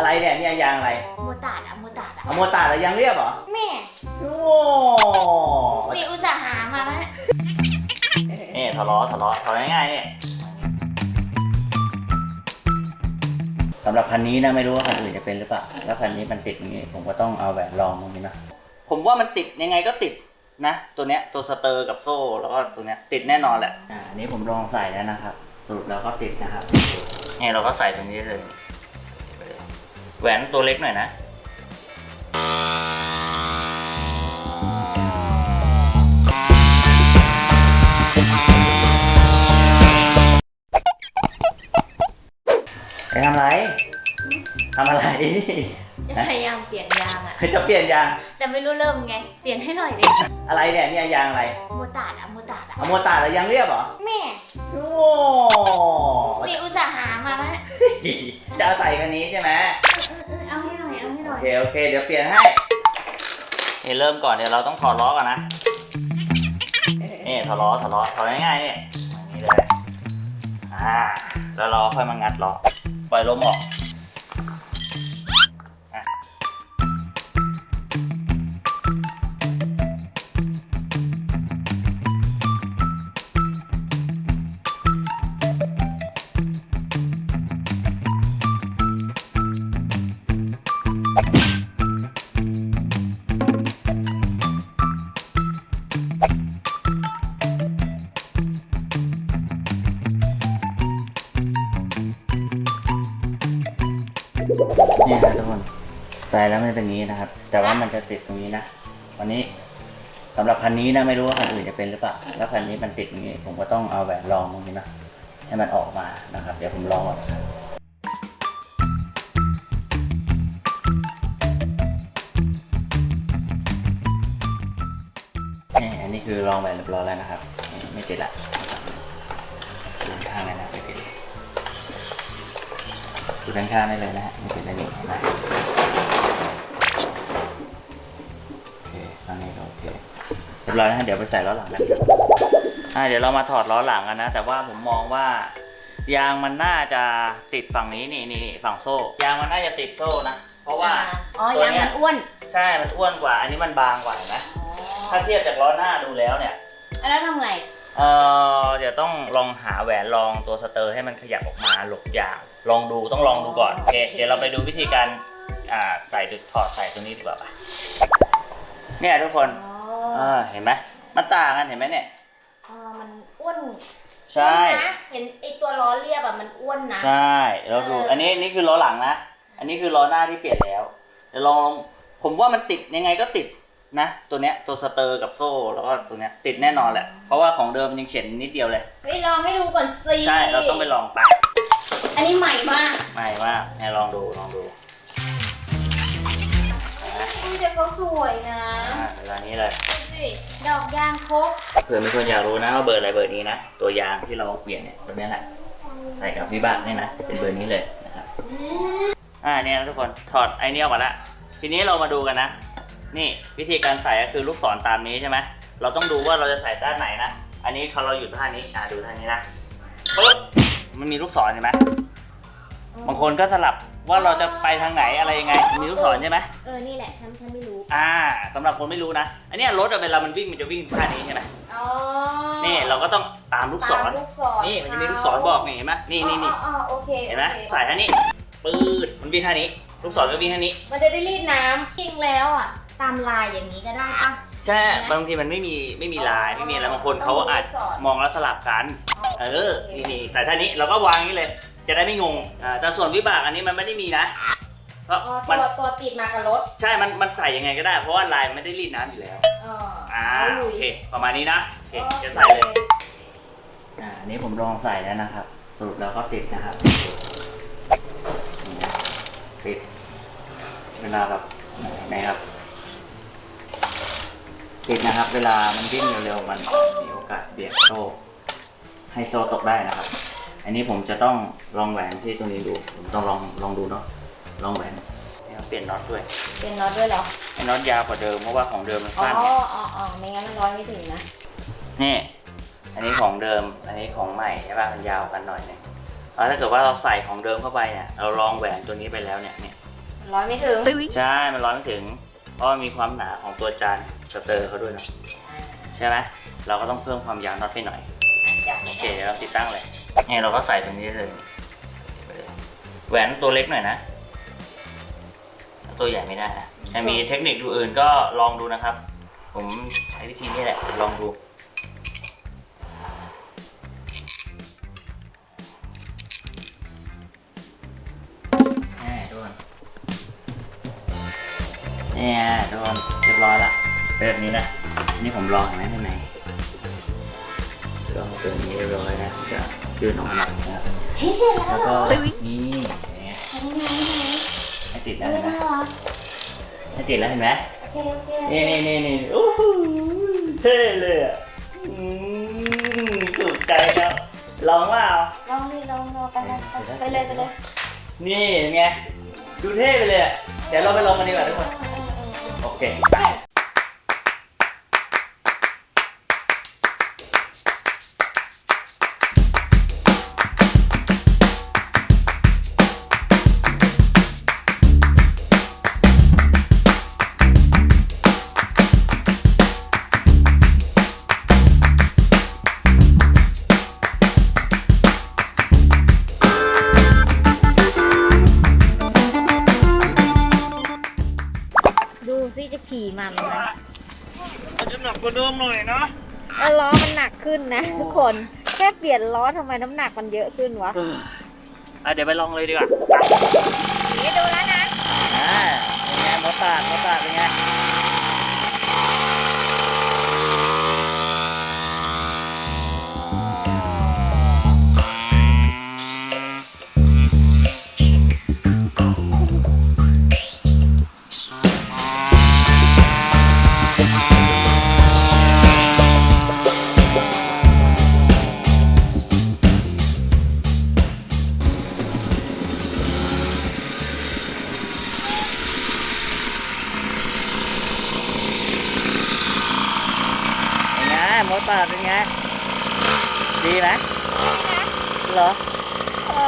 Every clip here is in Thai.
อะไรเนี่ยเนี่ยยางอะไรโมตาดอะโมตาดอะเอาโมตาร์ดยางเรียบเหรอแม่โอ้มีอุตสาหามาแล้วเนี่ยนี่ถอดล้อถอดล้อถอดง่ายๆเนี่ยสำหรับคันนี้นะไม่รู้ว่าคันอื่นจะเป็นหรือเปล่าแล้วคันนี้มันติดอย่างนี้ผมก็ต้องเอาแหวนรองตรงนี้นะผมว่ามันติดยังไงก็ติดนะ ตัวเนี้ยตัวสเตอร์กับโซ่แล้วก็ตัวเนี้ยติดแน่นอนแหละอ่าอันนี้ผมลองใส่แล้วนะครับ สรุปแล้วก็ติดนะครับนี่เราก็ใส่ตรงนี้เลย แหวนตัวเล็กหน่อยนะ ไปทำอะไร ทำอะไร จะพยายามเปลี่ยนยางอะจะเปลี่ยนยางจะไม่รู้เริ่มไง เปลี่ยนให้หน่อยดิอะไรเนี่ยเนี่ยยางอะไร โมตาดอะโมตาดอะเอาโมตาร์ดยางเรียบเหรอ แม่ โอ้ มีอุตสาหามาแล้วเนี่ยจะเอาใส่คันนี้ใช่ไหมเออเออเอาให้หน่อย เอาให้หน่โออยเคโอเค เดี๋ยวเปลี่ยนให้นี่เริ่มก่อนเดี๋ยวเราต้องถอดล้อก่อนนะนี่ถอดล้อถอดล้อถอดง่ายๆนี่อย่างนี่เลยอ่าแล้วเราค่อยมางัดล้อปล่อยลมออก นี่นะทุกคนใส่แล้วมันเป็นนี้นะครับ แต่ว่ามันจะติดตรงนี้นะวันนี้สำหรับคันนี้นะไม่รู้ว่าคันอื่นจะเป็นหรือเปล่าแล้วคันนี้มันติดอย่างนี้ ผมก็ต้องเอาแหวนรองตรงนี้นะให้มันออกมานะครับ เดี๋ยวผมลองก่อนนี่อันนี้คือลองแหวนเรียบร้อยแล้วนะครับ ไม่ติดละ ดูด้านข้างได้เลยนะฮะไม่ติดอะไรนี่เห็นไหมโอเคตอนนี้ก็โอเคเรียบร้อยแล้วฮะเดี๋ยวไปใส่ล้อหลังกันอ่าเดี๋ยวเรามาถอดล้อหลังกันนะ แต่ว่าผมมองว่ายางมันน่าจะติดฝั่งนี้นี่นี่นี่ฝั่งโซ่ ยางมันน่าจะติดโซ่นะ เพราะว่าอ๋อตัวยางเนี้มัยนอ้วน ใช่มันอ้วนกว่า อันนี้มันบางกว่าเห็นไหมถ้าเทียบจากล้อหน้าดูแล้วเนี่ยอ๋อแล้วทำไง เออเดี๋ยวต้องลองหาแหวนรองตัวสเตอร์ให้มันขยับออกมาหลบยางลองดูต้องลองดูก่อนโอเคเดี๋ยวเราไปดูวิธีการอ่าใส่หรือถอดใส่ตรงนี้ดีกว่าไปเนี่ยทุกคนอ๋อเออเห็นไหมมันต่างกันเห็นไหมเนี่ยอ๋อมันอ้วนใช่อ้วนนะเห็นไอตัวล้อเรียบอะมันอ้วนนะ ใช่เราดูเอออั อันนี้นี่คือล้อหลังนะ อันนี้คือล้อหน้าที่เปลี่ยนแล้วเดี๋ยวลองลองผมว่ามันติดยังไงก็ติด นะ ตัวเนี้ยตัวสเตอร์กับโซ่แล้วก็ตัวเนี้ยติดแน่นอนแหละ เพราะว่าของเดิมมันยังเฉียนนิดเดียวเลย เฮ้ยลองให้ดูก่อนสิใช่เราต้องไปลองไปอันนี้ใหม่มากไม่ว่าให้ลองดูลองดูนะอุ้ยแต่เขาสวยนะอ่าเวลานี้เลยดูสิดอกยางครบเผื่อมีคนอยากรู้นะว่าเบอร์อะไรเบอร์นี้นะตัวยางที่เราเปลี่ยนเนี่ยตัวเนี้ยแหละใส่กับวิบากนี่นะเป็นเบอร์นี้เลยนะครับอ่าเนี่ยนะทุกคนถอดไอ้นี่ออกมาแล้วทีนี้เรามาดูกันนะ นี่วิธีการใส่ก็คือลูกศรตามนี้ใช่ไหมเราต้องดูว่าเราจะใส่ด้านไหนนะ อันนี้เขาเราอยู่ท่านี้อ่าดูท่านี้นะปึ๊บมันมีลูกศรใช่ไหมบางคนก็สลับว่าเราจะไปทางไหนอะไรยังไง มีลูกศรใช่ไหมเออ นี่แหละ ฉัน ฉันไม่รู้ อ่าสำหรับคนไม่รู้นะ อันเนี้ยรถอะเวลามันวิ่งมันจะวิ่งท่านี้ใช่ไหมอ๋อนี่เราก็ต้องตามลูกศร ตามลูกศรนี่มันจะมีลูกศรบอกนี่เห็นไหมนี่นี่นี่อ๋ออ๋อโอเคเห็นไหมโอคใส่ท่านี้ปืดมันวิ่งท่านี้ ลูกศรก็วิ่งท่านี้ มันจะได้รีดน้ำจริงแล้วอะ ตามลายอย่างนี้ก็ได้ปะ ใช่บางทีมันไม่มีไม่มีลายไม่มีอะไรบางคนเขาอาจมองแล้วสลับกัน เออนี่นี่ใส่ท่านี้เราก็วางนี้เลย จะได้ไม่งงอ่าแต่ส่วนวิบากอันนี้มันไม่ได้มีนะ เพราะอ๋อมันตัวตัวติดมากับรถใช่มันมันใส่ยังไงก็ได้ เพราะว่าลายมันไม่ได้รีดน้ำอยู่แล้วอ๋ออ่าเอาลุโอยเคประมาณนี้นะโอเคโอคจะใส่เลยอ่าอันนี้ผมลองใส่แล้วนะครับ สรุปแล้วก็ติดนะครับนี่นะติดเวลาแบบไหนครับ ติดนะครับ เวลามันวิ่งเร็วๆมันมีโอกาสเบียดโซ่ให้โซ่ตกได้นะครับ อันนี้ผมจะต้องลองแหวนที่ตรงนี้ดู ผมต้องลองลองดูเนาะลองแหวนนี่ครับเปลี่ยนน็อตด้วยเป็นน็อตด้วยเหรอ ให้น็อตยาวกว่าเดิมเพราะว่าของเดิมมันอ๋อสั้นอ๋ออ๋อไม่งั้นมันร้อยไม่ถึงนะ นี่ อันนี้ของเดิม อันนี้ของใหม่ใช่ป่ะมันยาวกันหน่อยนึงแล้วถ้าเกิดว่าเราใส่ของเดิมเข้าไปเนี่ยเราลองแหวนตัวนี้ไปแล้วเนี่ยเนี่ยร้อยไม่ถึง ใช่ มันร้อนไม่ถึง เพราะมีความหนาของตัวจานสเตอร์เขาด้วยเนะใช่ไหมเราก็ต้องเพิ่มความยาวน็อตไปหน่อยโอเคเดี๋ยวเราติดตั้งเลยเนี่ยเราก็ใส่ตรงนี้เลยแหวนตัวเล็กหน่อยนะ ตัวใหญ่ไม่ได้นะถ้ามีเทคนิคดูอื่นก็ลองดูนะครับ ผมใช้วิธีนี้แหละลองดู เนี่ยทุกคนเรียบร้อยละเป็นแบบนี้นะ นี่ผมลองเห็นไหมข้างในลองตัวนี้เรียบร้อยนะจะยืนออกมาหน่อยนะครับเฮ้ยใช่แล้วแล้วเหรก็อนี่เนี่ยไหนไหนไหนให้ติดเอแล้วอเห็นไหมน่ารักให้ติดแล้วเห็นไหมโอเคโอเคนี่นี่นี่นี่โอ้โหเท่เลยอะอืมถูกใจครับลองว่าเอาลองดิลองลองไปเลยไปเลยไปเลยนี่ไงดูเท่ไปเลยอะเดี๋ยวเราไปลองกันดีกว่าทุกคน โอเคไป ซิจะขี่มันไหมมันจะหนักกว่าเดิมหน่อยนะเออล้อมันหนักขึ้นนะทุกคนแค่เปลี่ยนล้อทำไมน้ำหนักมันเยอะขึ้นวะอะเดี๋ยวไปลองเลยดีกว่า มดปากเป็นไง ดีไหมเหรออ๋อ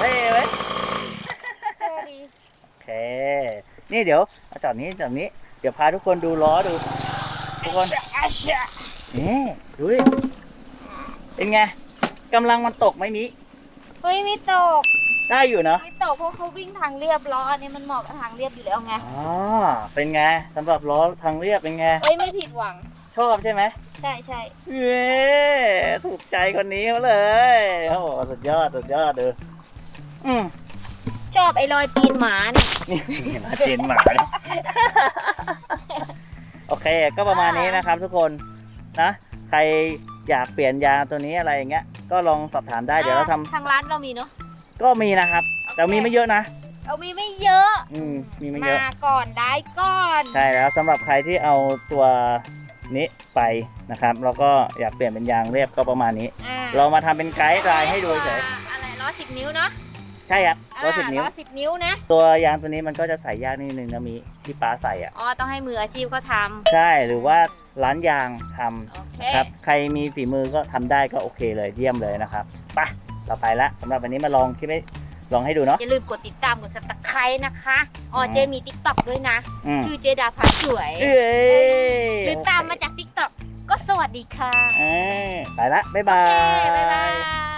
เท่ไหมเท่ดีโอเค นี่เดี๋ยวเอาจอดนี้จอดนี้ เดี๋ยวพาทุกคนดูล้อดู ทุกคน นี่ดูดิเป็นไงกำลังมันตกไหมมิเฮ้ยไม่ตก ได้อยู่เนาะไม่ตกเพราะเขาวิ่งทางเรียบล้ออันนี้มันเหมาะกับทางเรียบอยู่แล้วไงอ๋อเป็นไงสำหรับล้อทางเรียบเป็นไงเอ้ยไม่ผิดหวัง ชอบใช่ไหมใช่ใช่เย้ถูกใจคนนี้เขาเลยโอ้โหสุดยอดสุดยอดเลยอืมชอบไอ้รอยตีนหมาเนี่ยนี่มาเจนหมาเนี่ยโอเค ก็ประมาณนี้นะครับทุกคนนะ ใครอยากเปลี่ยนยางตัวนี้อะไรอย่างเงี้ย ก็ลองสอบถามได้เดี๋ยวเราทำทางร้านเรามีเนาะ ก็มีนะครับ แต่มีไม่เยอะนะเรามีไม่เยอะ อืมมีไม่เยอะมาก่อนได้ก่อน ใช่แล้วสำหรับใครที่เอาตัว นี้ไปนะครับแล้วก็อยากเปลี่ยนเป็นยางเรียบก็ประมาณนี้ อ่าเรามาทำเป็นไกด์ไลน์ให้ดูเฉยอะไรล้อสิบนิ้วเนาะใช่ครับร้อยสิบอ่านิ้วล้อสิบนิ้วนะ ตัวยางตัวนี้มันก็จะใส่ยากนิดนึงนะมีที่ป้าใส่อะ อ๋อ ต้องให้มืออาชีพเขาทใช่หรือว่าร้านยางทำำโอเค ครับ ใครมีฝีมือก็ทำได้ก็โอเคเลยเยี่ยมเลยนะครับไปเราไปละสำหรับวันนี้มาลองที่ไม่ลองให้ดูเนาะ อย่าลืมกดติดตามกด subscribe นะคะ อ๋อ อืม เจมี TikTok ด้วยนะ อืมชื่อเจดาพาสวย เอ้ย หรือตามมา วัสดีค่ะ เอ้ยไปละ บ๊ายโอบาเคยบ๊ายบาย